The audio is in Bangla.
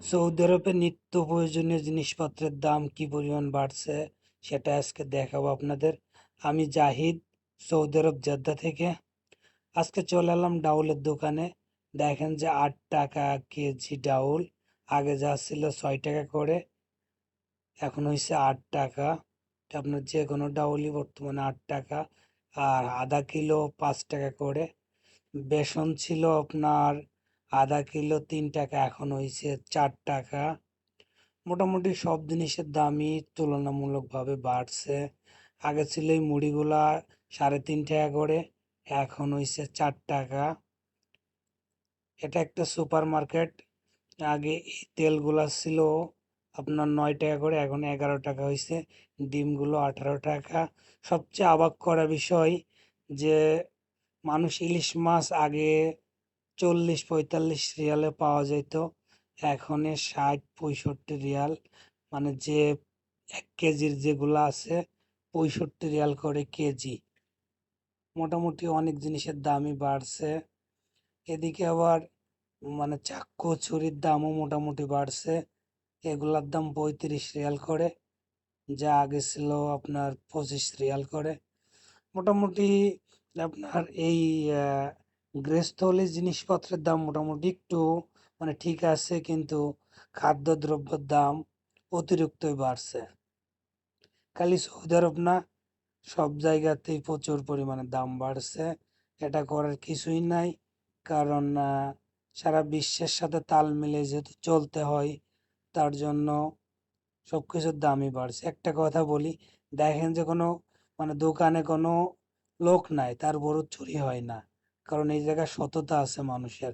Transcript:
সৌদি আরবে নিত্য প্রয়োজনীয় জিনিসপত্রের দাম কি পরিমাণ বাড়ছে, সেটা আজকে দেখাবো আপনাদের। আমি জাহিদ, সৌদি আরব জেদ্দা থেকে। আজকে চলে এলাম ডাউলের দোকানে। দেখেন যে আট টাকা কেজি ডাউল, আগে যা ছিল ছয় টাকা করে, এখন হয়েছে আট টাকা। আপনার যে কোনো ডাউলই বর্তমানে আট টাকা, আর আধা কিলো পাঁচ টাকা করে। বেসন ছিল আপনার আধা কিলো, তিন টাকা, এখন হয়েছে চার টাকা। মোটামুটি সব জিনিসের দামই তুলনামূলকভাবে বাড়ছে। আগে ছিল এই মুড়িগুলা সাড়ে তিন টাকা করে, এখন হয়েছে চার টাকা। এটা একটা সুপার মার্কেট আগে এই তেলগুলা ছিল আপনার নয় টাকা করে, এখন এগারো টাকা হয়েছে ডিমগুলো আঠারো টাকা। সবচেয়ে অবাক করা বিষয় যে মানুষ ইলিশ মাছ আগে চল্লিশ পঁয়তাল্লিশ রিয়ালে পাওয়া যেত এখন ষাট পঁয়ষট্টি রিয়াল। মানে যে এক কেজির যেগুলো আছে, পঁয়ষট্টি রিয়াল করে কেজি। মোটামুটি অনেক জিনিসের দামই বাড়ছে। এদিকে আবার মানে চাক্কু ছুরির দামও মোটামুটি বাড়ছে। এগুলার দাম পঁয়ত্রিশ রিয়াল করে। যা আগে ছিল আপনার পঁচিশ রিয়াল করে। মোটামুটি আপনার এই গৃহস্থলী জিনিসপত্রের দাম মোটামুটি একটু মানে ঠিক আছে, কিন্তু খাদ্যদ্রব্যের দাম অতিরিক্তই বাড়ছে। খালি সৌদি আরব না, সব জায়গাতেই প্রচুর পরিমাণে দাম বাড়ছে। এটা করার কিছুই নাই, কারণ সারা বিশ্বের সাথে তাল মিলিয়ে যেহেতু চলতে হয়, তার জন্য সব কিছুর দামই বাড়ছে। একটা কথা বলি, দেখেন যে কোনো মানে দোকানে কোনো লোক নাই, তার বড় চুরি হয় না। কারণ এই জায়গায় সততা আছে মানুষের।